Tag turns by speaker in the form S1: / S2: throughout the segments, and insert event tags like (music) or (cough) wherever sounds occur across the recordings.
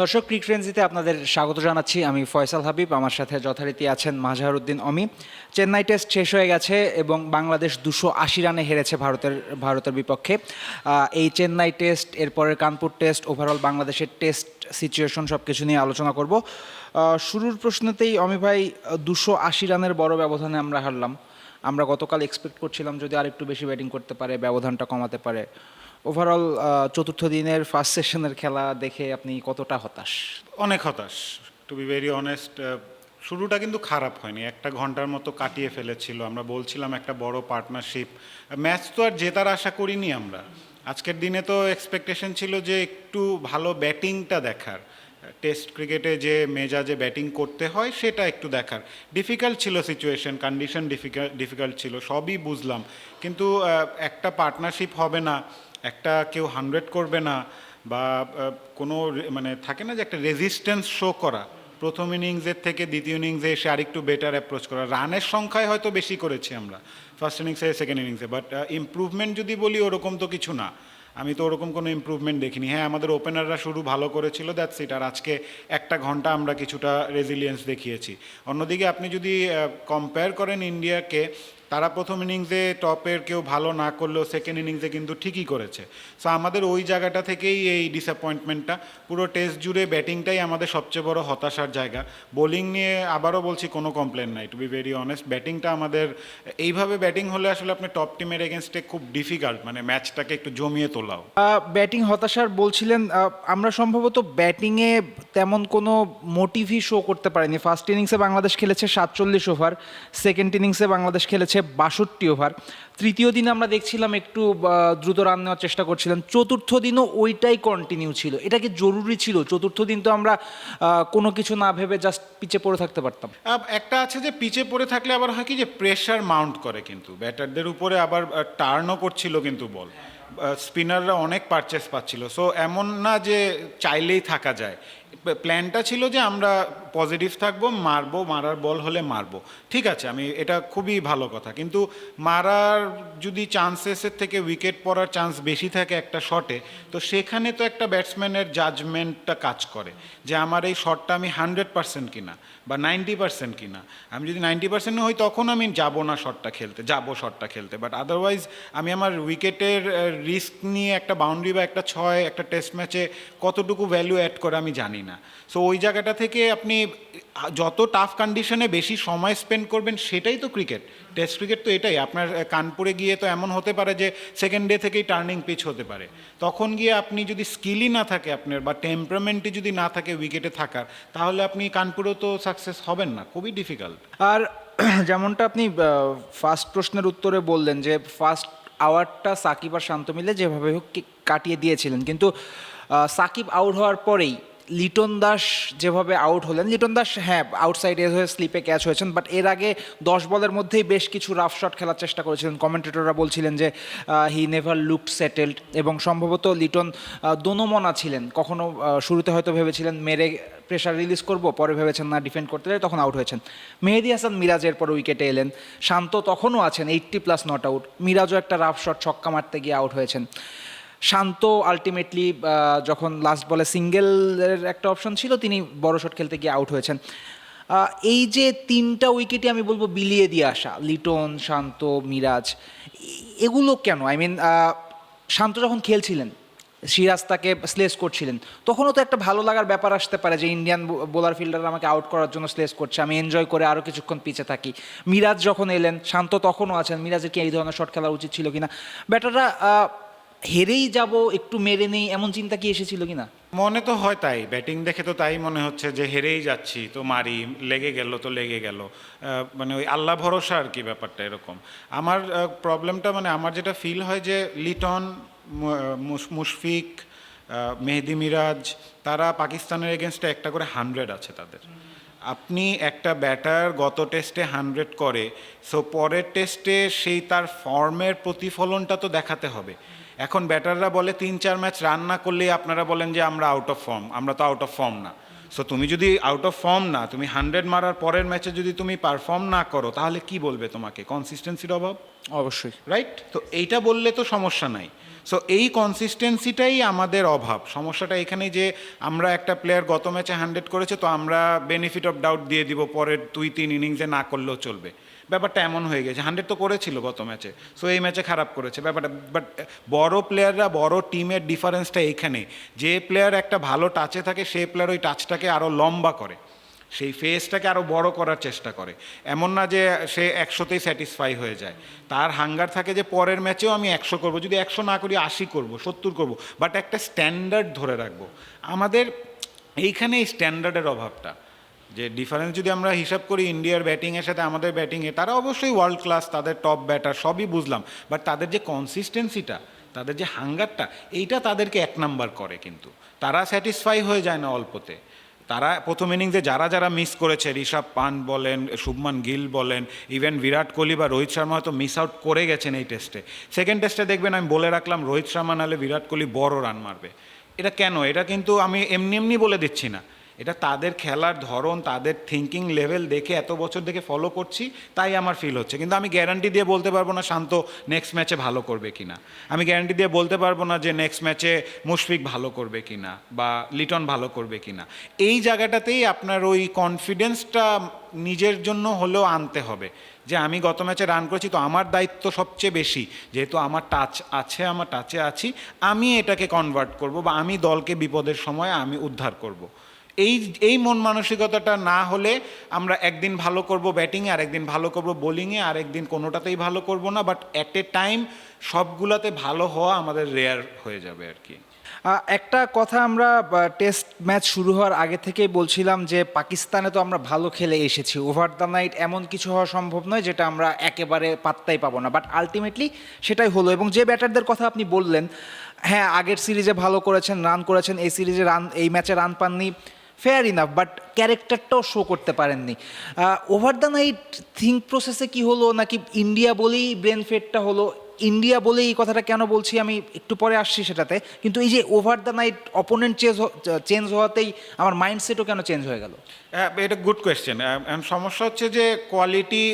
S1: দর্শক ক্রিক ফ্রেন্সিতে আপনাদের স্বাগত জানাচ্ছি। আমি ফয়সাল হাবিব, আমার সাথে যথারীতি আছেন মাজহারউদ্দিন অমি। চেন্নাই টেস্ট শেষ হয়ে গেছে এবং বাংলাদেশ দুশো আশি রানে হেরেছে ভারতের ভারতের বিপক্ষে। এই চেন্নাই টেস্ট, এরপরের কানপুর টেস্ট ওভারঅল বাংলাদেশের টেস্ট সিচুয়েশন সব কিছু নিয়ে আলোচনা করব। শুরুর প্রশ্নতেই অমি ভাই, দুশো আশি রানের বড় ব্যবধানে আমরা হারলাম। আমরা গতকাল এক্সপেক্ট করছিলাম যদি আরেকটু বেশি ব্যাটিং করতে পারে, ব্যবধানটা কমাতে পারে। ওভারঅল চতুর্থ দিনের ফার্স্ট সেশনের খেলা দেখে আপনি কতটা হতাশ?
S2: অনেক হতাশ টু বি ভেরি অনেস্ট শুরুটা কিন্তু খারাপ হয়নি। একটা ঘণ্টার মতো কাটিয়ে ফেলেছিল। আমরা বলছিলাম একটা বড় পার্টনারশিপ ম্যাচ তো আর জেতার আশা করিনি আমরা। আজকের দিনে তো এক্সপেকটেশন ছিল যে একটু ভালো ব্যাটিংটা দেখার। টেস্ট ক্রিকেটে যে মেজাজে ব্যাটিং করতে হয়, সেটা একটু দেখার। ডিফিকাল্ট ছিল সিচুয়েশন, কন্ডিশন ডিফিকাল্ট ডিফিকাল্ট ছিল, সবই বুঝলাম। কিন্তু একটা পার্টনারশিপ হবে না, একটা কেউ হান্ড্রেড করবে না, বা কোনো মানে থাকে না যে একটা রেজিস্ট্যান্স শো করা। প্রথম ইনিংসের থেকে দ্বিতীয় ইনিংসে এসে আরেকটু বেটার অ্যাপ্রোচ করা। রানের সংখ্যায় হয়তো বেশি করেছি আমরা ফার্স্ট ইনিংসে সেকেন্ড ইনিংসে বাট ইমপ্রুভমেন্ট যদি বলি, ওরকম তো কিছু না। আমি তো ওরকম কোনো ইম্প্রুভমেন্ট দেখিনি। হ্যাঁ আমাদের ওপেনাররা শুরু ভালো করেছিল দ্যাটস ইট আর আজকে একটা ঘণ্টা আমরা কিছুটা রেজিলিয়েন্স দেখিয়েছি। অন্যদিকে আপনি যদি কম্পেয়ার করেন ইন্ডিয়াকে তারা প্রথম ইনিংসে টপের কেউ ভালো না করলেও সেকেন্ড ইনিংসে কিন্তু ঠিকই করেছে। সো আমাদের ওই জায়গাটা থেকেই এই ডিসঅ্যাপয়েন্টমেন্টটা পুরো টেস্ট জুড়ে ব্যাটিংটাই আমাদের সবচেয়ে বড় হতাশার জায়গা। বোলিং নিয়ে আবারও বলছি, কোনো কমপ্লেন নাই টু বি ভেরি অনেস্ট ব্যাটিংটা আমাদের, এইভাবে ব্যাটিং হলে আসলে আপনি টপ টিমের এগেনস্টে খুব ডিফিকাল্ট মানে ম্যাচটাকে একটু জমিয়ে তোলাও।
S1: ব্যাটিং হতাশার বলছিলেন আমরা সম্ভবত ব্যাটিংয়ে তেমন কোনো মোটিভই শো করতে পারিনি। ফার্স্ট ইনিংসে বাংলাদেশ খেলেছে সাতচল্লিশ ওভার সেকেন্ড ইনিংসে বাংলাদেশ খেলেছে বাষট্টি ওভার। তৃতীয় দিন আমরা দেখছিলাম একটু দ্রুত রান নেওয়ার চেষ্টা করছিলাম চতুর্থ দিনও ওইটাই কন্টিনিউ ছিল। এটা কি জরুরি ছিল? চতুর্থ দিন তো আমরা কোনো কিছু না ভেবে জাস্ট পিছে পড়ে থাকতে পারতাম।
S2: একটা আছে যে পিচে পড়ে থাকলে আবার হয় কি যে প্রেশার মাউন্ট করে কিন্তু। ব্যাটারদের উপরে আবার টার্নও করছিল কিন্তু বল স্পিনাররা অনেক পারচেস পাচ্ছিল। সো এমন না যে চাইলেই থাকা যায়। প্ল্যানটা ছিল যে আমরা পজিটিভ থাকব, মারবো, মারার বল হলে মারবো। ঠিক আছে, আমি, এটা খুবই ভালো কথা। কিন্তু মারার যদি চান্সেসের থেকে উইকেট পড়ার চান্স বেশি থাকে একটা শটে তো সেখানে তো একটা ব্যাটসম্যানের জাজমেন্টটা কাজ করে যে আমার এই শটটা আমি হান্ড্রেড পার্সেন্ট কিনা বা নাইনটি পার্সেন্ট কিনা। আমি যদি নাইনটি পার্সেন্ট হই, তখন আমি যাব না শটটা খেলতে, যাব শটটা খেলতে। বাট আদারওয়াইজ আমি আমার উইকেটের রিস্ক নিয়ে একটা বাউন্ডারি বা একটা ছয়, একটা টেস্ট ম্যাচে কতটুকু ভ্যালু অ্যাড করে আমি জানি না। সো ওই জায়গাটা থেকে আপনি, যত টাফ কন্ডিশনে বেশি সময় স্পেন্ড করবেন, সেটাই তো ক্রিকেট টেস্ট ক্রিকেট তো এটাই। আপনার কানপুরে গিয়ে তো এমন হতে পারে যে সেকেন্ড ডে থেকেই টার্নিং পিচ হতে পারে। তখন গিয়ে আপনি যদি স্কিলই না থাকে আপনার, বা টেম্পারমেন্টই যদি না থাকে উইকেটে থাকার, তাহলে আপনি কানপুরেও তো সাকসেস হবেন না। খুবই ডিফিকাল্ট
S1: আর (clears throat) যেমনটা আপনি ফার্স্ট প্রশ্নের উত্তরে বললেন যে ফার্স্ট আওয়ারটা সাকিব আর শান্ত মিলে যেভাবে হোক কাটিয়ে দিয়েছিলেন। কিন্তু সাকিব আউট হওয়ার পরেই লিটন দাস যেভাবে আউট হলেন, লিটন দাস হ্যাঁ আউটসাইড এজ হয়ে স্লিপে ক্যাচ হয়েছেন বাট এর আগে দশ বলের মধ্যেই বেশ কিছু রাফ শট খেলার চেষ্টা করেছিলেন। কমেন্টেটররা বলছিলেন যে হি নেভার লুকড সেটেলড এবং সম্ভবত লিটন দোনোমনা ছিলেন। কখনো শুরুতে হয়তো ভেবেছিলেন মেরে প্রেশার রিলিজ করব, পরে ভেবেছেন না ডিফেন্ড করতে যাই তখন আউট হয়েছেন। মেহেদি হাসান মিরাজের পর উইকেটে এলেন। শান্ত তখনও আছেন এইট্টি প্লাস নট আউট মিরাজও একটা রাফ শট ছক্কা মারতে গিয়ে আউট হয়েছেন। শান্ত আলটিমেটলি যখন লাস্ট বলে সিঙ্গেলের একটা অপশন ছিল, তিনি বড় শট খেলতে গিয়ে আউট হয়েছেন। এই যে তিনটা উইকেটই আমি বলব বিলিয়ে দিয়ে আসা, লিটন, শান্ত, মিরাজ এগুলো কেন? আই মিন শান্ত যখন খেলছিলেন, সিরাজ তাকে স্লেস করছিলেন, তখনও তো একটা ভালো লাগার ব্যাপার আসতে পারে যে ইন্ডিয়ান বোলার ফিল্ডার আমাকে আউট করার জন্য স্লেস করছে, আমি এনজয় করে আরও কিছুক্ষণ পিছে থাকি। মিরাজ যখন এলেন, শান্ত তখনও আছেন, মিরাজের কি এই ধরনের শট খেলা উচিত ছিল কিনা? ব্যাটাররা হেরেই যাব, একটু মেরে নেই, এমন চিন্তা কি এসেছিল কিনা?
S2: মনে তো হয় তাই, ব্যাটিং দেখে তো তাই মনে হচ্ছে যে হেরেই যাচ্ছি, তো মারি, লেগে গেল, তো লেগে গেল। মানে ওই আল্লাহ ভরসা আর কি ব্যাপারটা এরকম। আমার প্রবলেমটা মানে আমার যেটা ফিল হয় যে লিটন মুশ- মুশফিক মেহেদি মিরাজ, তারা পাকিস্তানের এগেনস্টে একটা করে হান্ড্রেড আছে তাদের। আপনি একটা ব্যাটার গত টেস্টে হান্ড্রেড করে সো পরের টেস্টে সেই তার ফর্মের প্রতিফলনটা তো দেখাতে হবে। এখন ব্যাটাররা বলে তিন চার ম্যাচ রান না করলেই আপনারা বলেন যে আমরা আউট অফ ফর্ম আমরা তো আউট অফ ফর্ম না। সো তুমি যদি আউট অফ ফর্ম না তুমি হান্ড্রেড মারার পরের ম্যাচে যদি তুমি পারফর্ম না করো তাহলে কি বলবে তোমাকে? কনসিস্টেন্সির অভাব?
S1: অবশ্যই।
S2: রাইট তো এইটা বললে তো সমস্যা নাই। সো এই কনসিস্টেন্সিটাই আমাদের অভাব। সমস্যাটা এখানে যে আমরা একটা প্লেয়ার গত ম্যাচে হান্ড্রেড করেছে তো আমরা বেনিফিট অফ ডাউট দিয়ে দিব পরের দুই তিন ইনিংসে না করলেও চলবে। ব্যাপারটা এমন হয়ে গেছে। হান্ড্রেড তো করেছিল গত ম্যাচে সো এই ম্যাচে খারাপ করেছে। ব্যাপারটা বাট বড় প্লেয়াররা বড় টিমের ডিফারেন্সটা এইখানে যে প্লেয়ার একটা ভালো টাচে থাকে সেই প্লেয়ার ওই টাচটাকে আরও লম্বা করে। সেই ফেসটাকে আরও বড় করার চেষ্টা করে। এমন না যে সে একশোতেই স্যাটিসফাই হয়ে যায়। তার হাঙ্গার থাকে যে পরের ম্যাচেও আমি একশো করব, যদি একশো না করি আশি করব, সত্তর করব। বাট একটা স্ট্যান্ডার্ড ধরে রাখব। আমাদের এইখানে এই স্ট্যান্ডার্ডের অভাবটা। যে ডিফারেন্স যদি আমরা হিসাব করি ইন্ডিয়ার ব্যাটিংয়ের সাথে আমাদের ব্যাটিংয়ে তারা অবশ্যই ওয়ার্ল্ড ক্লাস তাদের টপ ব্যাটার সবই বুঝলাম। বাট তাদের যে কনসিস্টেন্সিটা তাদের যে হাঙ্গারটা এইটা তাদেরকে এক নাম্বার করে কিন্তু। তারা স্যাটিসফাই হয়ে যায় না অল্পতে। তারা প্রথম ইনিংসে যারা যারা মিস করেছে, ঋষভ পান বলেন, শুভমান গিল বলেন ইভেন বিরাট কোহলি বা রোহিত শর্মা হয়তো মিস আউট করে গেছেন এই টেস্টে সেকেন্ড টেস্টে দেখবেন আমি বলে রাখলাম, রোহিত শর্মা নাহলে বিরাট কোহলি বড় রান মারবে। এটা কেন? এটা কিন্তু আমি এমনি এমনি বলে দিচ্ছি না। এটা তাদের খেলার ধরন, তাদের থিঙ্কিং লেভেল দেখে এত বছর দেখে ফলো করছি, তাই আমার ফিল হচ্ছে। কিন্তু আমি গ্যারান্টি দিয়ে বলতে পারব না শান্ত নেক্সট ম্যাচে ভালো করবে কিনা। আমি গ্যারান্টি দিয়ে বলতে পারব না যে নেক্সট ম্যাচে মুশফিক ভালো করবে কিনা বা লিটন ভালো করবে কিনা। এই জায়গাটাতেই আপনার ওই কনফিডেন্সটা নিজের জন্য হলেও আনতে হবে। যে আমি গত ম্যাচে রান করেছি, তো আমার দায়িত্ব সবচেয়ে বেশি। যেহেতু আমার টাচ আছে, আমার টাচে আছি, আমি এটাকে কনভার্ট করব বা আমি দলকে বিপদের সময় আমি উদ্ধার করব। এই এই মন মানসিকতাটা না হলে আমরা একদিন ভালো করব ব্যাটিংয়ে আর একদিন ভালো করব বোলিংয়ে আর একদিন কোনোটাতেই ভালো করব না বাট অ্যাট এ টাইম সবগুলাতে ভালো হওয়া আমাদের রেয়ার হয়ে যাবে আর কি।
S1: একটা কথা আমরা টেস্ট ম্যাচ শুরু হওয়ার আগে থেকেই বলছিলাম যে পাকিস্তানে তো আমরা ভালো খেলে এসেছি। ওভার দ্য নাইট এমন কিছু হওয়া সম্ভব নয় যেটা আমরা একেবারে পাত্তাই পাবো না। বাট আলটিমেটলি সেটাই হলো এবং যে ব্যাটারদের কথা আপনি বললেন হ্যাঁ আগের সিরিজে ভালো করেছেন রান করেছেন, এই সিরিজে রান এই ম্যাচে রান পাননি। ফেয়ার ইনাফ বাট ক্যারেক্টারটাও শো করতে পারেননি। ওভার দ্য নাইট থিঙ্ক প্রসেসে কি হলো? নাকি ইন্ডিয়া বলেই ব্রেন ফেডটা হলো? ইন্ডিয়া বলে এই কথাটা কেন বলছি? আমি একটু পরে আসছি সেটাতে। কিন্তু এই যে over the night opponent change change হওয়াতেই আমার মাইন্ডসেটও কেন চেঞ্জ হয়ে গেল?
S2: এটা গুড কোয়েশ্চেন সমস্যা হচ্ছে যে কোয়ালিটি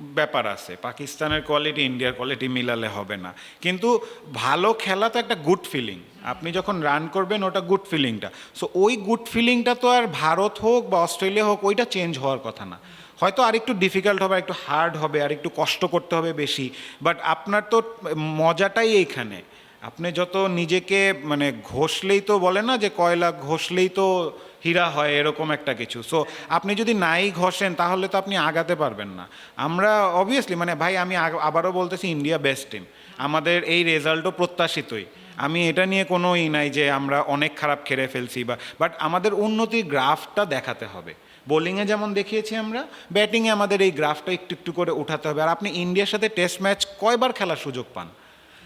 S2: ব্যাপার আছে। পাকিস্তানের কোয়ালিটি ইন্ডিয়ার কোয়ালিটি মিলালে হবে না। কিন্তু ভালো খেলা তো একটা গুড ফিলিং আপনি যখন রান করবেন, ওটা গুড ফিলিংটা সো ওই গুড ফিলিংটা তো আর ভারত হোক বা অস্ট্রেলিয়া হোক, ওইটা চেঞ্জ হওয়ার কথা না। হয়তো আর একটু ডিফিকাল্ট হবে একটু হার্ড হবে, আর একটু কষ্ট করতে হবে বেশি। বাট আপনার তো মজাটাই এইখানে। আপনি যত নিজেকে মানে ঘষলেই তো বলে না যে কয়লা, ঘষলেই তো হীরা হয়, এরকম একটা কিছু। সো আপনি যদি নাই ঘষেন, তাহলে তো আপনি আগাতে পারবেন না। আমরা অবভিয়াসলি মানে ভাই, আমি আবারও বলতেছি ইন্ডিয়া বেস্ট টিম আমাদের এই রেজাল্টও প্রত্যাশিতই। আমি এটা নিয়ে কোনো ই নাই যে আমরা অনেক খারাপ খেলে ফেলছি বা বাট আমাদের উন্নতির গ্রাফটা দেখাতে হবে। বোলিংয়ে যেমন দেখিয়েছি আমরা ব্যাটিংয়ে আমাদের এই গ্রাফটা একটু একটু করে উঠাতে হবে। আর আপনি ইন্ডিয়ার সাথে টেস্ট ম্যাচ কয়বার খেলার সুযোগ পান?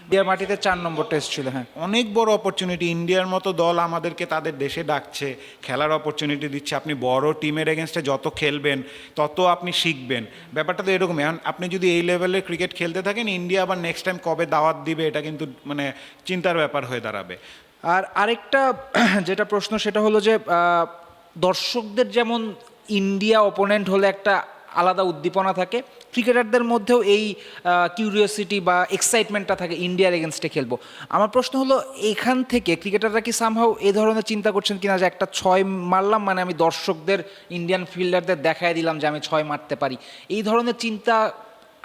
S1: ইন্ডিয়ার মাটিতে চার নম্বর টেস্ট ছিল হ্যাঁ।
S2: অনেক বড় অপরচুনিটি ইন্ডিয়ার মতো দল আমাদেরকে তাদের দেশে ডাকছে, খেলার অপরচুনিটি দিচ্ছে। আপনি বড় টিমের এগেনস্টে যত খেলবেন, তত আপনি শিখবেন। ব্যাপারটা তো এরকম, এখন আপনি যদি এই লেভেলের ক্রিকেট খেলতে থাকেন, ইন্ডিয়া আবার নেক্সট টাইম কবে দাওয়াত দিবে, এটা কিন্তু মানে চিন্তার ব্যাপার হয়ে দাঁড়াবে।
S1: আর আরেকটা (clears throat) যেটা প্রশ্ন, সেটা হলো যে দর্শকদের যেমন ইন্ডিয়া ওপোনেন্ট হলে একটা আলাদা উদ্দীপনা থাকে। ক্রিকেটারদের মধ্যেও এই কিউরিয়াসিটি বা এক্সাইটমেন্টটা থাকে ইন্ডিয়ার এগেনস্টে খেলব। আমার প্রশ্ন হলো, এখান থেকে ক্রিকেটাররা কি সামহাও এ ধরনের চিন্তা করছেন কিনা যে একটা ছয় মারলাম মানে আমি দর্শকদের ইন্ডিয়ান ফিল্ডারদের দেখায় দিলাম যে আমি ছয় মারতে পারি? এই ধরনের চিন্তা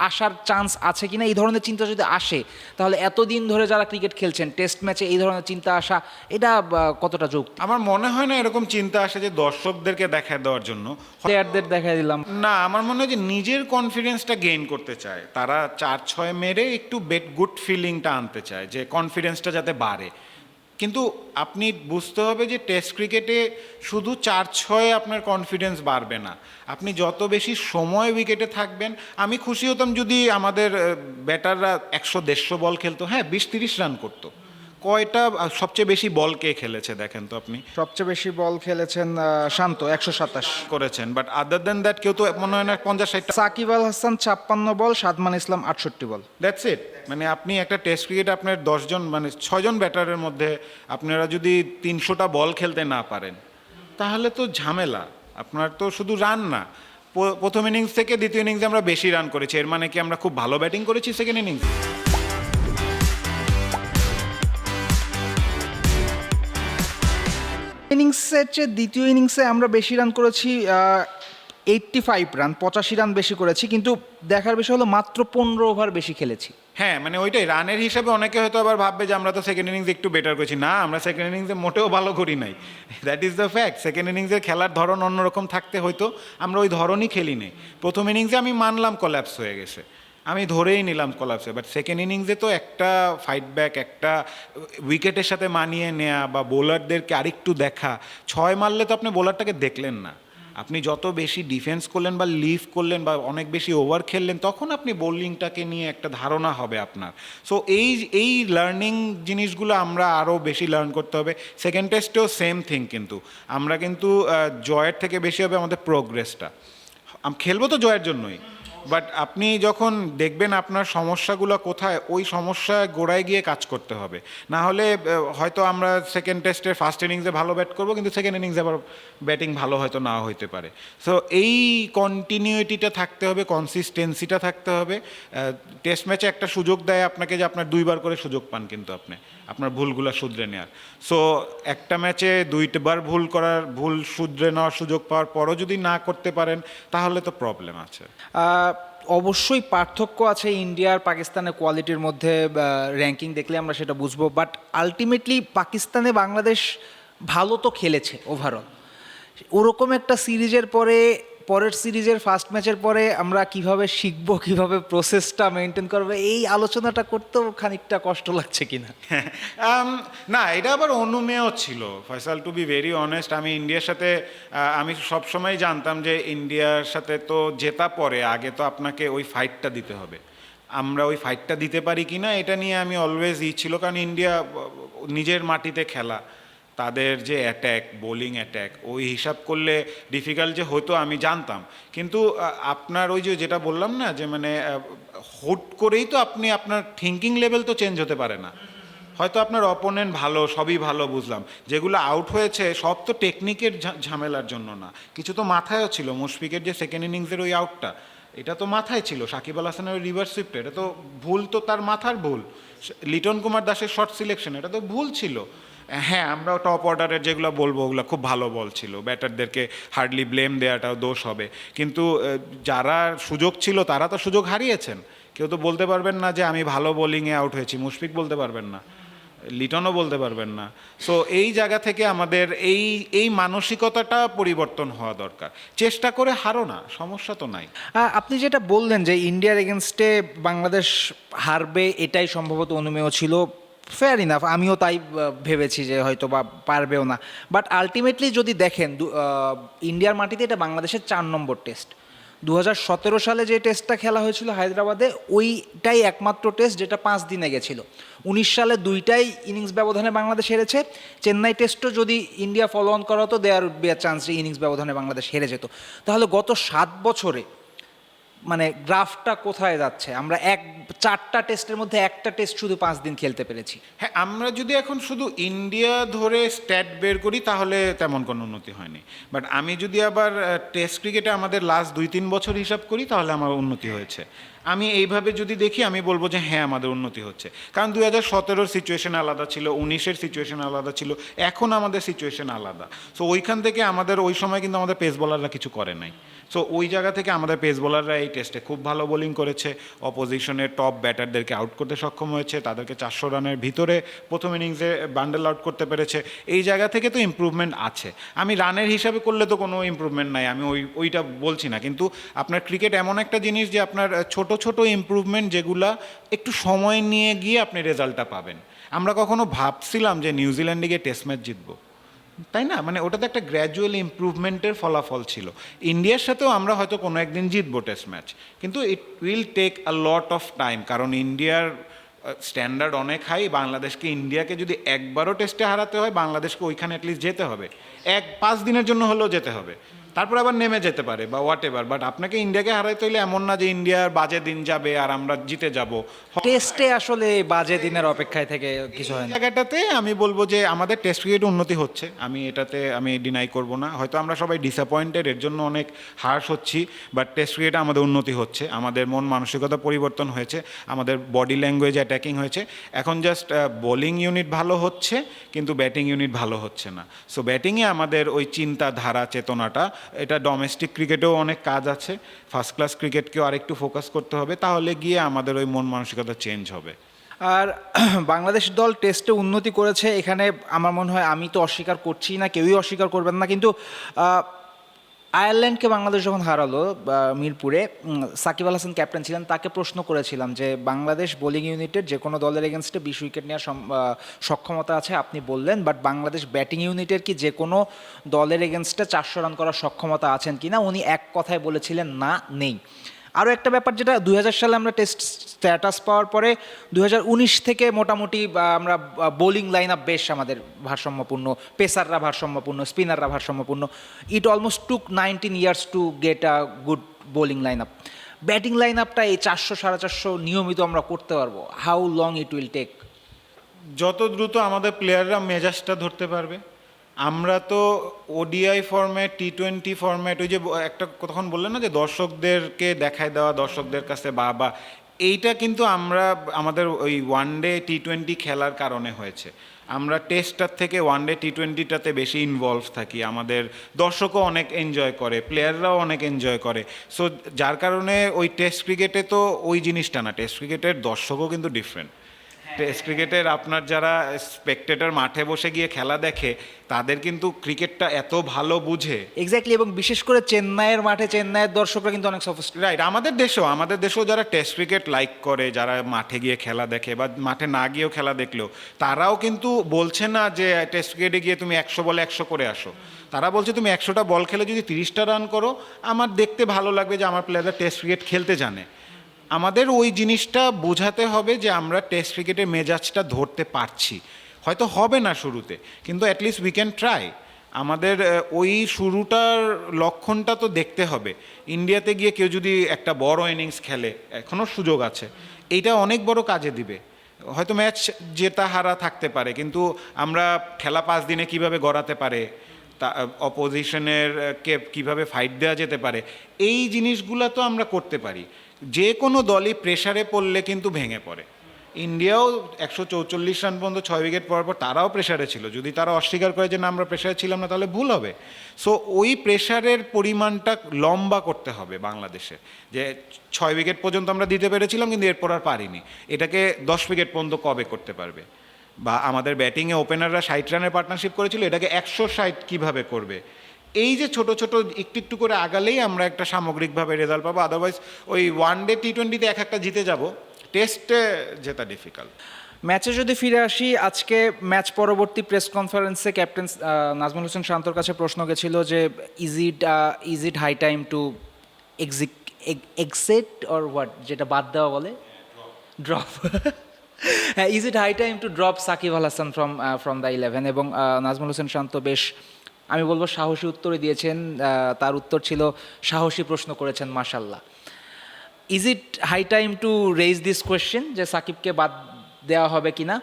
S1: আসার চান্স আছে কিনা এই ধরনের চিন্তা যদি আসে তাহলে এতদিন ধরে যারা ক্রিকেট খেলছেন টেস্ট ম্যাচে এই ধরনের চিন্তা আসা এটা কতটা যৌক্তিক
S2: আমার মনে হয় না এরকম চিন্তা আসে যে দর্শকদেরকে দেখায় দেওয়ার জন্য।
S1: প্লেয়ারদের দেখা দিলাম।
S2: না আমার মনে হয় যে নিজের কনফিডেন্সটা গেইন করতে চায়। তারা চার ছয় মেরে একটু বেট গুড ফিলিংটা আনতে চায় যে কনফিডেন্সটা যাতে বাড়ে। কিন্তু আপনি বুঝতে হবে যে টেস্ট ক্রিকেটে শুধু চার ছয়ে আপনার কনফিডেন্স বাড়বে না। আপনি যত বেশি সময় উইকেটে থাকবেন, আমি খুশি হতাম যদি আমাদের ব্যাটাররা একশো দেড়শো বল খেলতো। হ্যাঁ বিশ তিরিশ রান করতো। কয়টা সবচেয়ে বেশি বল কে খেলেছে দেখেন তো আপনি?
S1: সবচেয়ে বেশি বল খেলেছেন শান্ত একশো সাতাশ।
S2: করেছেন বাট আদার দেন দ্যাট কেউ তো মনে হয় না পঞ্চাশ ষাটটা
S1: সাকিব আল হাসান ছাপ্পান্ন বল সাদমান ইসলাম আটষট্টি বল।
S2: দ্যাটস ইট মানে আপনি একটা টেস্ট ক্রিকেট আপনার দশজন মানে ছয়জন ব্যাটারের মধ্যে আপনারা যদি তিনশোটা বল খেলতে না পারেন তাহলে তো ঝামেলা। আপনার তো শুধু রান না। প্রথম ইনিংস থেকে দ্বিতীয় ইনিংসে আমরা বেশি রান করেছি। এর মানে কি আমরা খুব ভালো ব্যাটিং করেছি? সেকেন্ড ইনিংস
S1: ইনিংসের চেয়ে দ্বিতীয় ইনিংসে আমরা বেশি রান করেছি এইট্টি ফাইভ রান, পঁচাশি রান বেশি করেছি, কিন্তু দেখার বিষয় হলো মাত্র পনেরো ওভার বেশি খেলেছি।
S2: হ্যাঁ মানে ওইটাই, রানের হিসাবে অনেকে হয়তো আবার ভাববে যে আমরা তো সেকেন্ড ইনিংস একটু বেটার করেছি। না, আমরা সেকেন্ড ইনিংসে মোটেও ভালো করি নাই। That is the fact second ইনিংসের খেলার ধরন অন্যরকম থাকতে হয়তো আমরা ওই ধরনই খেলি নেই। প্রথম ইনিংসে আমি মানলাম কল্যাপস হয়ে গেছে। আমি ধরেই নিলাম কলাপসে বাট সেকেন্ড ইনিংসে তো একটা ফাইট ব্যাক একটা উইকেটের সাথে মানিয়ে নেওয়া বা বোলারদেরকে আরেকটু দেখা, ছয় মারলে তো আপনি বোলারটাকে দেখলেন না। আপনি যত বেশি ডিফেন্স করলেন বা লিভ করলেন বা অনেক বেশি ওভার খেললেন, তখন আপনি বোলিংটাকে নিয়ে একটা ধারণা হবে আপনার। সো এই এই লার্নিং জিনিসগুলো আমরা আরও বেশি লার্ন করতে হবে। সেকেন্ড টেস্টেও সেম থিং কিন্তু। আমরা কিন্তু জয়ের থেকে বেশি হবে আমাদের প্রোগ্রেসটা খেলব তো জয়ের জন্যই। বাট আপনি যখন দেখবেন আপনার সমস্যাগুলো কোথায়, ওই সমস্যা গোড়ায় গিয়ে কাজ করতে হবে। না হলে হয়তো আমরা সেকেন্ড টেস্টে ফার্স্ট ইনিংসে ভালো ব্যাট করব, কিন্তু সেকেন্ড ইনিংসে আবার ব্যাটিং ভালো হয়তো না হইতে পারে। সো এই কন্টিনিউটিটা থাকতে হবে কনসিস্টেন্সিটা থাকতে হবে। টেস্ট ম্যাচে একটা সুযোগ দেয় আপনাকে যে আপনার দুইবার করে সুযোগ পান কিন্তু আপনি। আপনার ভুলগুলো শুধরে নেওয়ার সো একটা ম্যাচে দুইবার ভুল করার, ভুল শুধরে নেওয়ার সুযোগ পাওয়ার পরও যদি না করতে পারেন, তাহলে তো প্রবলেম আছে।
S1: অবশ্যই পার্থক্য আছে ইন্ডিয়া আর পাকিস্তানের কোয়ালিটির মধ্যে র্যাঙ্কিং দেখলে আমরা সেটা বুঝব। বাট আলটিমেটলি পাকিস্তানে বাংলাদেশ ভালো তো খেলেছে ওভারঅল ওরকম একটা সিরিজের পরে পরের সিরিজের ফার্স্ট ম্যাচের পরে আমরা কীভাবে শিখব কীভাবে প্রসেসটা মেনটেন করব এই আলোচনাটা করতেও খানিকটা কষ্ট লাগছে কিনা? (laughs)
S2: Um, না এটা আবার অনুমেয় ছিল Faisal to be very honest আমি ইন্ডিয়ার সাথে আমি সবসময় জানতাম যে ইন্ডিয়ার সাথে তো জেতা পরে আগে তো আপনাকে ওই ফাইটটা দিতে হবে। আমরা ওই ফাইটটা দিতে পারি কি না এটা নিয়ে আমি অলওয়েজ ই ছিল কারণ ইন্ডিয়া নিজের মাটিতে খেলা। তাদের যে অ্যাট্যাক বোলিং অ্যাট্যাক ওই হিসাব করলে ডিফিকাল্ট যে হতো আমি জানতাম। কিন্তু আপনার ওই যে যেটা বললাম না, যে মানে হুট করেই তো আপনি আপনার থিঙ্কিং লেভেল তো চেঞ্জ হতে পারে না। হয়তো আপনার অপোনেন্ট ভালো, সবই ভালো বুঝলাম। যেগুলো আউট হয়েছে, সব তো টেকনিকের ঝামেলার জন্য না। কিছু তো মাথায়ও ছিল, মুশফিকের যে সেকেন্ড ইনিংসের ওই আউটটা এটা তো মাথায় ছিল। সাকিব আল হাসানের ওই রিভার্স সুইপটা এটা তো ভুল তো তার মাথার ভুল। লিটন কুমার দাসের শর্ট সিলেকশন এটা তো ভুল ছিল। হ্যাঁ আমরা টপ অর্ডারের যেগুলো বলব, ওগুলো খুব ভালো বল ছিল। ব্যাটারদেরকে হার্ডলি ব্লেম দেওয়াটাও দোষ হবে। কিন্তু যারা সুযোগ ছিল, তারা তো সুযোগ হারিয়েছেন। কেউ তো বলতে পারবেন না যে, আমি ভালো বোলিংয়ে আউট হয়েছি। মুশফিক বলতে পারবেন না। লিটনও বলতে পারবেন না। সো এই জায়গা থেকে আমাদের এই এই মানসিকতাটা পরিবর্তন হওয়া দরকার। চেষ্টা করে হারো না, সমস্যা তো নাই।
S1: আপনি যেটা বললেন যে ইন্ডিয়ার এগেনস্টে বাংলাদেশ হারবে, এটাই সম্ভবত অনুমেয় ছিল। ফেয়ার ইনাফ আমিও তাই ভেবেছি যে হয়তো বা পারবেও না। বাট আলটিমেটলি যদি দেখেন ইন্ডিয়ার মাটিতে এটা বাংলাদেশের চার নম্বর টেস্ট দু সতেরো সালে যে টেস্টটা খেলা হয়েছিল হায়দ্রাবাদে, ওইটাই একমাত্র টেস্ট যেটা পাঁচ দিনে গেছিল। উনিশ সালে দুইটাই ইনিংস ব্যবধানে বাংলাদেশ হেরেছে। চেন্নাই টেস্টও যদি ইন্ডিয়া ফলো অন করা হতো দেয়ার বি চান্স ইনিংস ব্যবধানে বাংলাদেশ হেরে যেত। তাহলে গত সাত বছরে মানে গ্রাফটা কোথায় যাচ্ছে? আমরা এক, চারটা টেস্টের মধ্যে একটা টেস্ট শুধু পাঁচ দিন খেলতে পেরেছি।
S2: হ্যাঁ আমরা যদি এখন শুধু ইন্ডিয়া ধরে স্ট্যাট বের করি, তাহলে তেমন কোনো উন্নতি হয়নি। বাট আমি যদি আবার টেস্ট ক্রিকেটে আমাদের লাস্ট দুই তিন বছর হিসাব করি, তাহলে আমার উন্নতি হয়েছে। আমি এইভাবে যদি দেখি, আমি বলব যে হ্যাঁ আমাদের উন্নতি হচ্ছে। কারণ দুই হাজার সতেরোর সিচুয়েশন আলাদা ছিল, উনিশের সিচুয়েশন আলাদা ছিল, এখন আমাদের সিচুয়েশন আলাদা। সো ওইখান থেকে আমাদের, ওই সময় কিন্তু আমাদের পেস বলাররা কিছু করে নাই। সো ওই জায়গা থেকে আমাদের পেস বোলাররা এই টেস্টে খুব ভালো বোলিং করেছে। অপোজিশনের টপ ব্যাটারদেরকে আউট করতে সক্ষম হয়েছে। তাদেরকে চারশো রানের ভিতরে প্রথম ইনিংসে বান্ডেল আউট করতে পেরেছে। এই জায়গা থেকে তো ইম্প্রুভমেন্ট আছে। আমি রানের হিসাবে করলে তো কোনো ইম্প্রুভমেন্ট নাই। আমি ওই, ওইটা বলছি না। কিন্তু আপনার ক্রিকেট এমন একটা জিনিস যে আপনার ছোট ছোট ইম্প্রুভমেন্ট যেগুলা একটু সময় নিয়ে গিয়ে আপনি রেজাল্টটা পাবেন। আমরা কখনো ভাবছিলাম যে নিউজিল্যান্ডে গিয়ে টেস্ট ম্যাচ জিতবো। তাই না? মানে ওটাতে একটা গ্র্যাজুয়াল ইম্প্রুভমেন্টের ফলাফল ছিল। ইন্ডিয়ার সাথেও আমরা হয়তো কোনো একদিন জিতবো টেস্ট ম্যাচ কিন্তু it will take a lot of time কারণ ইন্ডিয়ার স্ট্যান্ডার্ড অনেক হাই বাংলাদেশকে ইন্ডিয়াকে যদি একবারও টেস্টে হারাতে হয়, বাংলাদেশকে ওইখানে অ্যাটলিস্ট যেতে হবে। এক, পাঁচ দিনের জন্য হলেও যেতে হবে। তারপর আবার নেমে যেতে পারে বা হোয়াট এভার বাট আপনাকে ইন্ডিয়াকে হারাইতে হইলে এমন না যে ইন্ডিয়ার বাজে দিন যাবে আর আমরা জিতে যাব।
S1: টেস্টে আসলে বাজে দিনের অপেক্ষায় থেকে কিছু হয় না।
S2: জায়গাটাতে আমি বলব যে আমাদের টেস্ট ক্রিকেট উন্নতি হচ্ছে। আমি এটাতে আমি ডিনাই করব না। হয়তো আমরা সবাই ডিসঅ্যাপয়েন্টেড এর জন্য অনেক হার্শ হচ্ছি বাট টেস্ট ক্রিকেটে আমাদের উন্নতি হচ্ছে। আমাদের মন মানসিকতা পরিবর্তন হয়েছে আমাদের বডি ল্যাঙ্গুয়েজ অ্যাটাকিং হয়েছে। এখন জাস্ট বোলিং ইউনিট ভালো হচ্ছে কিন্তু ব্যাটিং ইউনিট ভালো হচ্ছে না। সো ব্যাটিংয়ে আমাদের ওই চিন্তাধারা চেতনাটা এটা ডোমেস্টিক ক্রিকেটেও অনেক কাজ আছে। ফার্স্ট ক্লাস ক্রিকেটকেও আরেকটু ফোকাস করতে হবে, তাহলে গিয়ে আমাদের ওই মন মানসিকতা চেঞ্জ হবে।
S1: আর (clears throat) বাংলাদেশ দল টেস্টে উন্নতি করেছে, এখানে আমার মনে হয় আমি তো অস্বীকার করছি না, কেউই অস্বীকার করবেন না, কিন্তু আয়ারল্যান্ডকে বাংলাদেশ যখন হারালো মিরপুরে সাকিব আল হাসান ক্যাপ্টেন ছিলেন, তাকে প্রশ্ন করেছিলাম যে, বাংলাদেশ বোলিং ইউনিটের যে কোনো দলের এগেনস্টে বিশ উইকেট নেওয়ার সক্ষমতা আছে, আপনি বললেন, বাট বাংলাদেশ ব্যাটিং ইউনিটের কি যে কোনো দলের এগেনস্টে চারশো রান করার সক্ষমতা আছেন কিনা? উনি এক কথায় বলেছিলেন, না, নেই। আরও একটা ব্যাপার যেটা দু হাজার সালে আমরা টেস্ট স্ট্যাটাস পাওয়ার পরে দু হাজার উনিশ থেকে মোটামুটি আমরা বোলিং লাইন আপ বেশ আমাদের ভারসাম্যপূর্ণ, পেসাররা ভারসাম্যপূর্ণ স্পিনাররা ভারসাম্যপূর্ণ। It almost took nineteen years to get a good bowling line up batting line আপটা এই চারশো, সাড়ে চারশো নিয়মিত আমরা করতে পারব। How long it will take
S2: যত দ্রুত আমাদের প্লেয়াররা মেজাজটা ধরতে পারবে আমরা তো ODI format T twenty format ওই যে একটা তখন বললেন না যে দর্শকদেরকে দেখায় দেওয়া, দর্শকদের কাছে বা বা, এইটা কিন্তু আমরা, আমাদের ওই ওয়ান ডে টি টোয়েন্টি খেলার কারণে হয়েছে। আমরা টেস্টটার থেকে ওয়ান ডে টি টোয়েন্টিটাতে বেশি ইনভলভ থাকি। আমাদের দর্শকও অনেক এনজয় করে প্লেয়াররাও অনেক এনজয় করে। সো যার কারণে ওই টেস্ট ক্রিকেটে তো ওই জিনিসটা না টেস্ট ক্রিকেটের দর্শকও কিন্তু ডিফারেন্ট টেস্ট ক্রিকেটের আপনার যারা স্পেকটেটর মাঠে বসে গিয়ে খেলা দেখে তাদের কিন্তু ক্রিকেটটা এত ভালো বুঝে।
S1: এক্স্যাক্টলি এবং বিশেষ করে চেন্নাইয়ের মাঠে চেন্নাইয়ের দর্শকরা কিন্তু অনেক সফিস্ট
S2: রাইট আমাদের দেশেও আমাদের দেশেও যারা টেস্ট ক্রিকেট লাইক করে যারা মাঠে গিয়ে খেলা দেখে বা মাঠে না গিয়েও খেলা দেখলেও তারাও কিন্তু বলছে না যে টেস্ট ক্রিকেটে গিয়ে তুমি একশো বলে একশো করে আসো। তারা বলছে তুমি একশোটা বল খেলে যদি তিরিশটা রান করো আমার দেখতে ভালো লাগবে যে আমার প্লেয়াররা টেস্ট ক্রিকেট খেলতে জানে। আমাদের ওই জিনিসটা বোঝাতে হবে যে আমরা টেস্ট ক্রিকেটের মেজাজটা ধরতে পারছি। হয়তো হবে না শুরুতে, কিন্তু অ্যাটলিস্ট উই ক্যান ট্রাই আমাদের ওই শুরুটার লক্ষণটা তো দেখতে হবে। ইন্ডিয়াতে গিয়ে কেউ যদি একটা বড় ইনিংস খেলে এখনও সুযোগ আছে। এইটা অনেক বড় কাজে দিবে। হয়তো ম্যাচ জেতা হারা থাকতে পারে, কিন্তু আমরা খেলা পাঁচ দিনে কীভাবে গড়াতে পারে, তা অপোজিশনের কে কীভাবে ফাইট দেওয়া যেতে পারে, এই জিনিসগুলো তো আমরা করতে পারি। যে কোনো দলই প্রেশারে পড়লে কিন্তু ভেঙে পড়ে। ইন্ডিয়াও একশো চৌচল্লিশ রান পর্যন্ত ছয় উইকেট পর পর তারাও প্রেশারে ছিল। যদি তারা অস্বীকার করে যে না, আমরা প্রেশারে ছিলাম না, তাহলে ভুল হবে। সো ওই প্রেশারের পরিমাণটা লম্বা করতে হবে বাংলাদেশে। যে ছয় উইকেট পর্যন্ত আমরা দিতে পেরেছিলাম, কিন্তু এরপর আর পারিনি। এটাকে দশ উইকেট পর্যন্ত কবে করতে পারবে? বা আমাদের ব্যাটিংয়ে ওপেনাররা ষাট রানের পার্টনারশিপ করেছিল, এটাকে একশো ষাট কীভাবে করবে? এই যে ছোট ছোট একটু একটু করে আগালেই আমরা একটা সামগ্রিকভাবে রেজাল্ট পাবো। আদারওয়াইজ ওই ওয়ান ডে টি টোয়েন্টিতে এক একটা জিতে যাব। টেস্টে জেতা ডিফিকাল্ট
S1: ম্যাচে যদি ফিরে আসি, আজকে ম্যাচ পরবর্তী প্রেস কনফারেন্সে ক্যাপ্টেন নাজমুল হোসেন শান্তর কাছে প্রশ্ন গেছিল যে is it is it high time to exec exact or what যেটা বাদ দেওয়া বলে? Drop is it high time to drop Shakib Al Hasan from from the eleven এবং নাজমুল হোসেন শান্ত বেশ আমি বলব সাহসী উত্তরই দিয়েছেন তার উত্তর ছিল, সাহসী প্রশ্ন করেছেন মাসাল্লাহ is it high time to raise this question যে সাকিবকে বাদ দেওয়া হবে কিনা?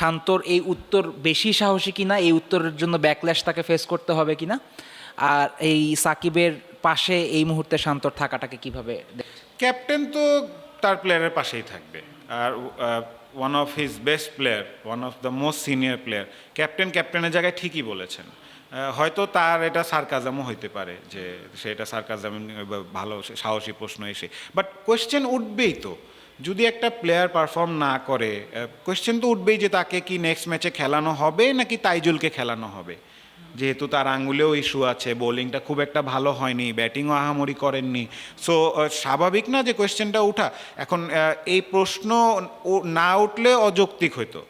S1: শান্তর এই উত্তর বেশি সাহসী কিনা? এই উত্তরের জন্য ব্যাকল্যাশ তাকে ফেস করতে হবে কিনা? আর এই সাকিবের পাশে এই মুহূর্তে শান্তর থাকাটাকে কীভাবে
S2: ক্যাপ্টেন তো তার প্লেয়ারের পাশেই থাকবে। আর one of his best player one of the most senior player captain ক্যাপ্টেনের জায়গায় ঠিকই বলেছেন। হয়তো তার এটা সার্কাজামও হইতে পারে যে সেটা সার্কাজাম ভালো সাহসী প্রশ্ন এসে। বাট কোয়েশ্চেন উঠবেই তো। যদি একটা প্লেয়ার পারফর্ম না করে কোয়েশ্চেন তো উঠবেই যে তাকে কি নেক্সট ম্যাচে খেলানো হবে নাকি তাইজুলকে খেলানো হবে। যেহেতু তার আঙ্গুলেও ইস্যু আছে বোলিংটা খুব একটা ভালো হয়নি ব্যাটিংও আহামরি করেননি। সো স্বাভাবিক না যে কোয়েশ্চেনটা ওঠা এখন এই প্রশ্ন না উঠলে অযৌক্তিক হইতো।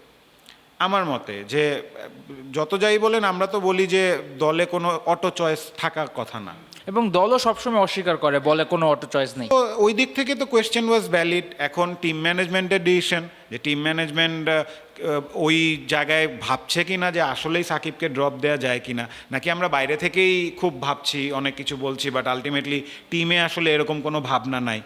S2: আমার মতে যে যত যাই বলেন আমরা তো বলি যে দলে কোনো অটো চয়েস থাকার কথা না।
S1: এবং দলও সবসময় অস্বীকার করে বলে কোনো অটো চয়েস নেই।
S2: তো ওই দিক থেকে তো কোয়েশ্চেন ওয়াজ ভ্যালিড এখন টিম ম্যানেজমেন্টের ডিসিশন যে টিম ম্যানেজমেন্ট ওই জায়গায় ভাবছে কি না যে আসলেই সাকিবকে ড্রপ দেওয়া যায় কি না নাকি আমরা বাইরে থেকেই খুব ভাবছি অনেক কিছু বলছি বাট আলটিমেটলি টিমে আসলে এরকম কোনো ভাবনা নাই।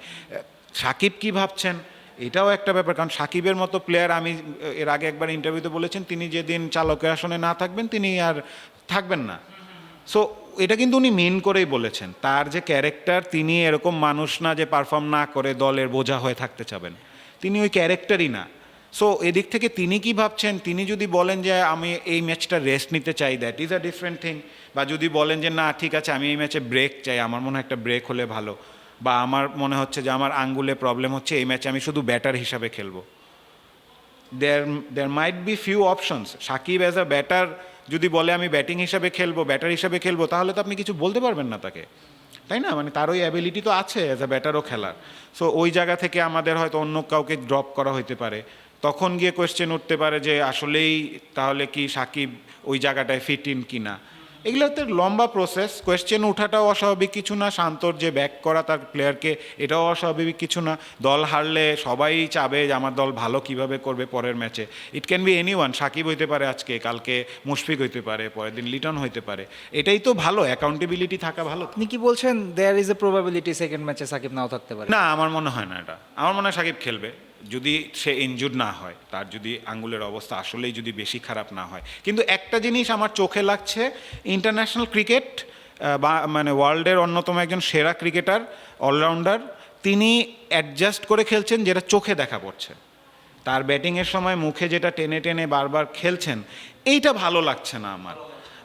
S2: সাকিব কি ভাবছেন? এটাও একটা ব্যাপার, কারণ সাকিবের মতো প্লেয়ার আমি এর আগে একবার ইন্টারভিউতে বলেছেন, তিনি যেদিন চালকের আসনে না থাকবেন, তিনি আর থাকবেন না। সো এটা কিন্তু উনি মেন করেই বলেছেন। তার যে ক্যারেক্টার তিনি এরকম মানুষ না যে পারফর্ম না করে দলের বোঝা হয়ে থাকতে চাবেন। তিনি ওই ক্যারেক্টারই না। সো এদিক থেকে তিনি কি ভাবছেন? তিনি যদি বলেন যে, আমি এই ম্যাচটা রেস্ট নিতে চাই that is a different thing বা যদি বলেন যে, না, ঠিক আছে, আমি এই ম্যাচে ব্রেক চাই, আমার মনে হয় একটা ব্রেক হলে ভালো। বা আমার মনে হচ্ছে যে আমার আঙ্গুলে প্রবলেম হচ্ছে, এই ম্যাচে আমি শুধু ব্যাটার হিসাবে খেলব। There there might be few options Shakib as a batter যদি বলে আমি ব্যাটিং হিসাবে খেলব ব্যাটার হিসাবে খেলব, তাহলে তো আপনি কিছু বলতে পারবেন না তাকে। তাই না? মানে তার ওই অ্যাবিলিটি তো আছে অ্যাজ আ ব্যাটারও খেলার। সো ওই জায়গা থেকে আমাদের হয়তো অন্য কাউকে ড্রপ করা হইতে পারে। তখন গিয়ে কোয়েশ্চেন উঠতে পারে যে আসলেই তাহলে কি সাকিব ওই জায়গাটায় ফিট ইন কিনা? এগুলোতে লম্বা প্রসেস কোয়েশ্চেন ওঠাটাও অস্বাভাবিক কিছু না শান্তর যে ব্যাক করা তার প্লেয়ারকে এটাও অস্বাভাবিক কিছু না। দল হারলে সবাই চাবে যে আমার দল ভালো কীভাবে করবে পরের ম্যাচে it can be any one Shakib হইতে পারে আজকে কালকে মুশফিক হইতে পারে পরের দিন লিটন হইতে পারে। এটাই তো ভালো অ্যাকাউন্টেবিলিটি থাকা ভালো
S1: আপনি কি বলছেন there is a probability second ম্যাচে সাকিব নাও থাকতে পারে?
S2: না আমার মনে হয় না এটা। আমার মনে হয় সাকিব খেলবে। যদি সে ইনজুর না হয়, তার যদি আঙ্গুলের অবস্থা আসলেই যদি বেশি খারাপ না হয়। কিন্তু একটা জিনিস আমার চোখে লাগছে ইন্টারন্যাশনাল ক্রিকেট বা মানে ওয়ার্ল্ডের অন্যতম একজন সেরা ক্রিকেটার অলরাউন্ডার তিনি অ্যাডজাস্ট করে খেলছেন যেটা চোখে দেখা পড়ছে। তার ব্যাটিংয়ের সময় মুখে যেটা টেনে টেনে বারবার খেলছেন, এইটা ভালো লাগছে না আমার।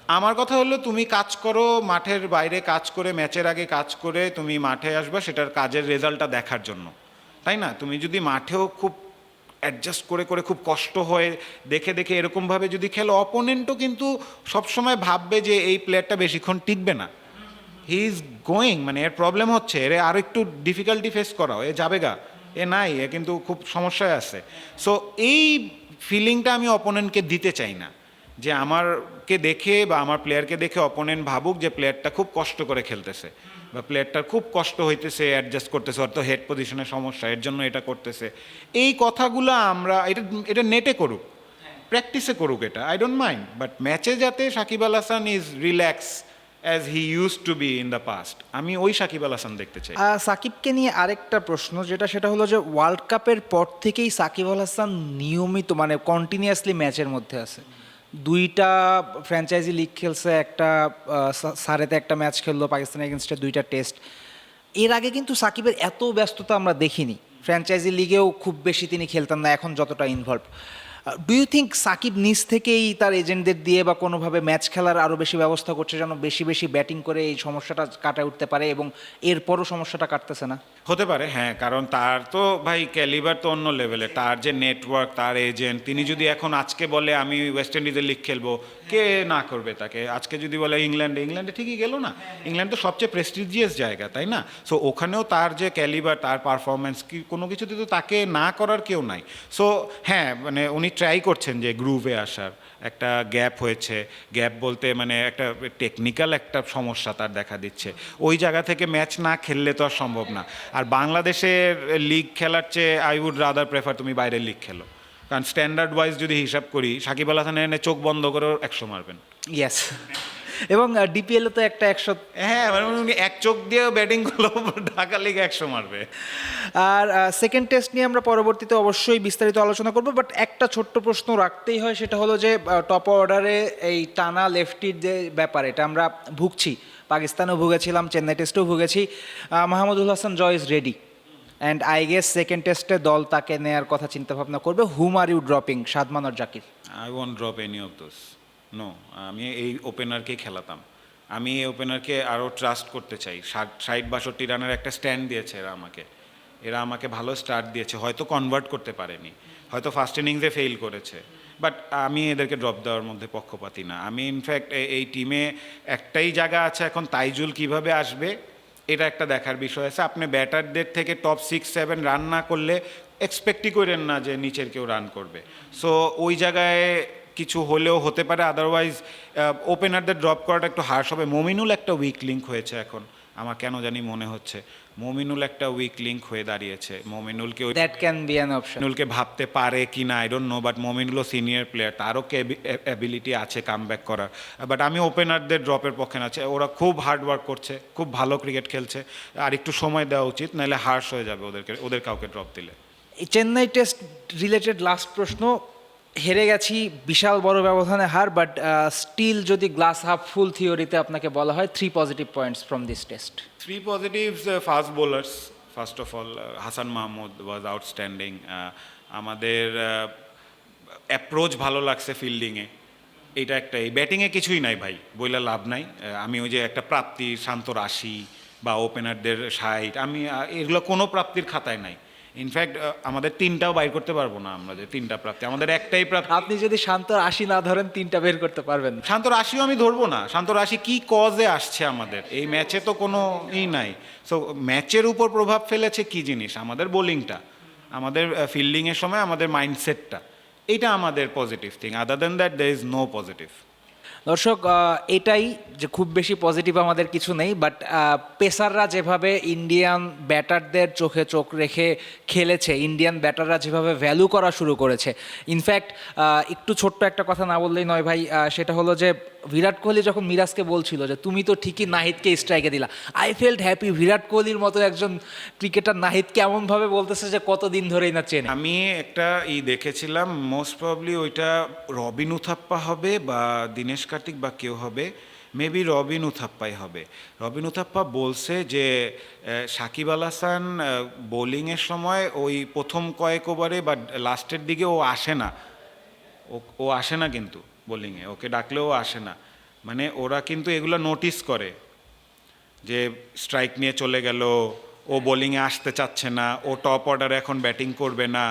S2: আমার কথা হলো, তুমি কাজ করো, মাঠের বাইরে কাজ করে, ম্যাচের আগে কাজ করে তুমি মাঠে আসবে, সেটার কাজের রেজাল্টটা দেখার জন্য। তাই না? তুমি যদি মাঠেও খুব অ্যাডজাস্ট করে করে খুব কষ্ট হয়ে দেখে দেখে এরকমভাবে যদি খেলো অপোনেন্টও কিন্তু সবসময় ভাববে যে এই প্লেয়ারটা বেশিক্ষণ টিকবে না। হি ইজ গোয়িং মানে এর প্রবলেম হচ্ছে, এর আরও একটু ডিফিকাল্টি ফেস করাও। এ যাবে গা, এ নাই, এ কিন্তু খুব সমস্যায় আছে। সো এই ফিলিংটা আমি অপোনেন্টকে দিতে চাই না। যে আমারকে দেখে বা আমার প্লেয়ারকে দেখে অপোনেন্ট ভাবুক যে প্লেয়ারটা খুব কষ্ট করে খেলতেছে। বা প্লেয়ারটার খুব কষ্ট হইতেছে অ্যাডজাস্ট করতেছে, অর্থ হেড পজিশনের সমস্যা, এর জন্য এটা করতেছে। এই কথাগুলো আমরা, এটা এটা নেটে করুক প্র্যাকটিসে করুক এটা আই ডোন্ট মাইন্ড বাট ম্যাচে যাতে Shakib Al Hasan is relax as he use to be in the past আমি ওই সাকিব আল হাসান দেখতে চাই।
S1: সাকিবকে নিয়ে আরেকটা প্রশ্ন, যেটা সেটা হলো যে ওয়ার্ল্ড কাপের পর থেকেই সাকিব আল হাসান নিয়মিত মানে কন্টিনিউয়াসলি ম্যাচের মধ্যে আছে। দুইটা ফ্র্যাঞ্চাইজি লিগ খেলছে, একটা সারেতে একটা ম্যাচ খেললো পাকিস্তানের এগেনস্টে দুইটা টেস্ট এর আগে কিন্তু সাকিবের এত ব্যস্ততা আমরা দেখিনি। ফ্র্যাঞ্চাইজি লিগেও খুব বেশি তিনি খেলতেন না, এখন যতটা involve do you think Shakib নিজ থেকেই তার এজেন্টদের দিয়ে বা কোনোভাবে ম্যাচ খেলার আরও বেশি ব্যবস্থা করছে যেন বেশি বেশি ব্যাটিং করে এই সমস্যাটা কাটায় উঠতে পারে এবং এরপরও সমস্যাটা কাটতেছে না?
S2: হতে পারে হ্যাঁ কারণ তার তো ভাই ক্যালিবার তো অন্য লেভেলে তার যে নেটওয়ার্ক তার এজেন্ট তিনি যদি এখন আজকে বলে, আমি ওয়েস্ট ইন্ডিজের লিগ খেলব কে না করবে তাকে? আজকে যদি বলে ইংল্যান্ডে ইংল্যান্ডে ঠিকই গেল না। ইংল্যান্ড তো সবচেয়ে প্রেস্টিজিয়াস জায়গা, তাই না? সো ওখানেও তার যে ক্যালিবার তার পারফরমেন্স কি, কোনো কিছুতে তো তাকে না করার কেউ নাই। সো হ্যাঁ মানে উনি ট্রাই করছেন যে গ্রুভে আসার। একটা গ্যাপ হয়েছে। গ্যাপ বলতে মানে একটা টেকনিক্যাল একটা সমস্যা তার দেখা দিচ্ছে। ওই জায়গা থেকে ম্যাচ না খেললে তো আর সম্ভব না। আর বাংলাদেশের লিগ খেলার চেয়ে আই উড রাদার প্রেফার তুমি বাইরের লিগ খেলো। কারণ স্ট্যান্ডার্ড ওয়াইজ যদি হিসাব করি, সাকিব আল এনে চোখ বন্ধ করেও একশো মারবেন।
S1: ইয়েস এবং ডিপিএল তো একটা একশো
S2: হ্যাঁ মানে এক চোখ দিয়েও ব্যাটিং করল ঢাকা লিগ একশো মারবে।
S1: আর সেকেন্ড টেস্ট নিয়ে আমরা পরবর্তীতে অবশ্যই বিস্তারিত আলোচনা করব বাট একটা ছোট্ট প্রশ্ন রাখতেই হয় সেটা হলো যে টপ অর্ডারে এই টানা লেফটির যে ব্যাপার এটা আমরা ভুগছি। পাকিস্তানেও ভুগেছিলাম চেন্নাই টেস্টেও ভুগেছি। Mahmudul Hasan Joy is ready and I guess second টেস্টে দল তাকে নেয়ার কথা চিন্তা ভাবনা করবে। হুম are you dropping Sadman or Zakir?
S2: I want drop any of those no আমি এই ওপেনারকেই খেলাতাম। আমি এই ওপেনারকে আরও ট্রাস্ট করতে চাই। ষাট ষাট, বাষট্টি রানের একটা স্ট্যান্ড দিয়েছে এরা আমাকে। এরা আমাকে ভালো স্টার্ট দিয়েছে। হয়তো কনভার্ট করতে পারেনি। হয়তো ফার্স্ট ইনিংসে ফেল করেছে। বাট আমি এদেরকে ড্রপ দেওয়ার মধ্যে পক্ষপাতি না। আমি ইনফ্যাক্ট এই টিমে একটাই জায়গা আছে এখন তাইজুল কীভাবে আসবে, এটা একটা দেখার বিষয় আছে। আপনি ব্যাটারদের থেকে টপ সিক্স সেভেন রান না করলে এক্সপেক্টই করেন না যে নিচের কেউ রান করবে। সো ওই জায়গায় কিছু হলেও হতে পারে আদারওয়াইজ ওপেনারদের ড্রপ করাটা একটু হার্শ হবে। মমিনুল একটা উইক লিঙ্ক হয়েছে এখন আমার কেন জানি মনে হচ্ছে। মমিনুল একটা উইক লিঙ্ক হয়ে দাঁড়িয়েছে। মমিনুলকে ওই
S1: that can be an option
S2: মমিনুলকে ভাবতে পারে কি না আই ডোন্ট নো বাট মমিনুলও সিনিয়র প্লেয়ার তারও কে অ্যাবিলিটি আছে কাম ব্যাক করার। বাট আমি ওপেনারদের ড্রপের পক্ষে না আছে ওরা খুব হার্ড ওয়ার্ক করছে খুব ভালো ক্রিকেট খেলছে আর একটু সময় দেওয়া উচিত নাহলে হার্শ হয়ে যাবে ওদেরকে ওদের কাউকে ড্রপ দিলে।
S1: চেন্নাই টেস্ট রিলেটেড লাস্ট প্রশ্ন হেরে গেছি বিশাল বড় ব্যবধানে হার বাট স্টিল যদি গ্লাস হাফ ফুল থিওরিতে আপনাকে বলা হয় three positive points from this test
S2: three positives, uh, bowlers first of all Hasan Mahmud outstanding. Uh, আমাদের অ্যাপ্রোচ ভালো লাগছে ফিল্ডিংয়ে এটা একটা এই ব্যাটিংয়ে কিছুই নাই ভাই বইলা লাভ নাই। আমি ওই যে একটা প্রাপ্তি শান্ত রাশি বা ওপেনারদের সাইট আমি এগুলো কোনো প্রাপ্তির খাতায় নাই। ইনফ্যাক্ট আমাদের তিনটাও বাইর করতে পারব না আমরা যে তিনটা প্রাপ্তি আমাদের একটাই প্রাপ্তি
S1: আপনি যদি শান্ত আশি না ধরেন তিনটা বের করতে পারবেন।
S2: শান্ত রাশিও আমি ধরবো না। শান্ত রাশি কি কজে আসছে আমাদের? এই ম্যাচে তো কোনো ই নাই। সো ম্যাচের উপর প্রভাব ফেলেছে কি জিনিস? আমাদের বোলিংটা আমাদের ফিল্ডিংয়ের সময় আমাদের মাইন্ডসেটটা এটা আমাদের positive thing other than that there is no positive
S1: দর্শক এটাই যে খুব বেশি পজিটিভ আমাদের কিছু নেই বাট পেসাররা যেভাবে ইন্ডিয়ান ব্যাটারদের চোখে চোখ রেখে খেলেছে ইন্ডিয়ান ব্যাটাররা যেভাবে ভ্যালু করা শুরু করেছে। ইনফ্যাক্ট একটু ছোট্ট একটা কথা না বললেই নয় ভাই সেটা হলো যে বিরাট কোহলি যখন মিরাজকে বলছিল যে তুমি তো ঠিকই নাহিদকে স্ট্রাইকে দিলা আই ফেল্ট হ্যাপি বিরাট কোহলির মতো একজন ক্রিকেটার নাহিদকে এমনভাবে বলতেছে যে কতদিন ধরেই না চেনে।
S2: আমি একটা ই দেখেছিলাম মোস্ট প্রবলি ওইটা রবিন উথাপ্পা হবে বা দীনেশ কার্তিক বা কেউ হবে মেবি রবিন উথাপ্পাই হবে। রবিন উথাপ্পা বলছে যে সাকিব আল হাসান বোলিংয়ের সময় ওই প্রথম কয়েক ওভারে বা লাস্টের দিকে ও আসে না। ও ও আসে না কিন্তু। বোলিংয়ে ওকে ডাকলেও আসে না। মানে ওরা কিন্তু এগুলো নোটিস করে যে স্ট্রাইক নিয়ে চলে গেল, ও বোলিংয়ে আসতে চাচ্ছে না, ও টপ অর্ডারে এখন ব্যাটিং করবে না,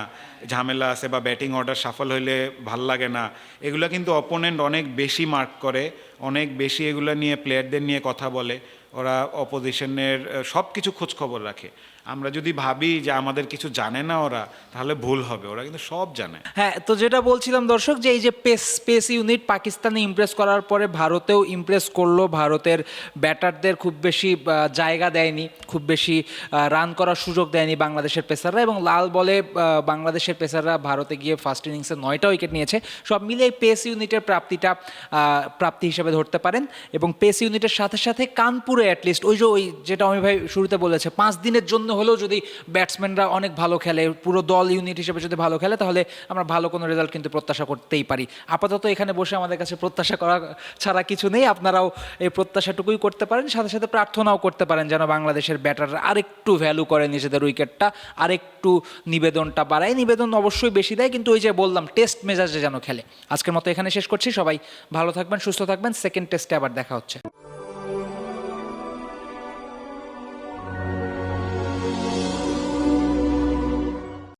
S2: ঝামেলা আছে বা ব্যাটিং অর্ডার সাফল হইলে ভালো লাগে না। এগুলো কিন্তু অপোনেন্ট অনেক বেশি মার্ক করে, অনেক বেশি এগুলো নিয়ে প্লেয়ারদের নিয়ে কথা বলে। ওরা অপোজিশনের সব কিছু খোঁজ খবর রাখে। আমরা যদি ভাবি যে আমাদের কিছু জানে না ওরা, তাহলে ভুল হবে। ওরা কিন্তু সব জানে।
S1: হ্যাঁ তো যেটা বলছিলাম দর্শক, যে এই যে পেস পেস ইউনিট পাকিস্তানে ইমপ্রেস করার পরে ভারতেও ইমপ্রেস করল। ভারতের ব্যাটারদের খুব বেশি জায়গা দেয়নি, খুব বেশি রান করার সুযোগ দেয়নি বাংলাদেশের পেসাররা এবং লাল বলে বাংলাদেশের পেসাররা ভারতে গিয়ে ফার্স্ট ইনিংসে নয়টা উইকেট নিয়েছে। সব মিলে এই পেস ইউনিটের প্রাপ্তিটা প্রাপ্তি হিসেবে ধরতে পারেন এবং পেস ইউনিটের সাথে সাথে কানপুরে অ্যাটলিস্ট ওই যে ওই যেটা আমি ভাই শুরুতে বলেছে, পাঁচ দিনের জন্য হলেও যদি ব্যাটসম্যানরা অনেক ভালো খেলে, পুরো দল ইউনিট হিসেবে যদি ভালো খেলে, তাহলে আমরা ভালো কোনো রেজাল্ট কিন্তু প্রত্যাশা করতেই পারি। আপাতত এখানে বসে আমাদের কাছে প্রত্যাশা করা ছাড়া কিছু নেই। আপনারাও এই প্রত্যাশাটুকুই করতে পারেন। সাথে সাথে প্রার্থনাও করতে পারেন যেন বাংলাদেশের ব্যাটাররা আরেকটু ভ্যালু করে নিজেদের উইকেটটা, আরেকটু নিবেদনটা বাড়ায়। নিবেদন অবশ্যই বেশি দেয়, কিন্তু ওই যে বললাম টেস্ট মেজাজে যেন খেলে। আজকের মতো এখানে শেষ করছি। সবাই ভালো থাকবেন, সুস্থ থাকবেন। সেকেন্ড টেস্টে আবার দেখা হচ্ছে।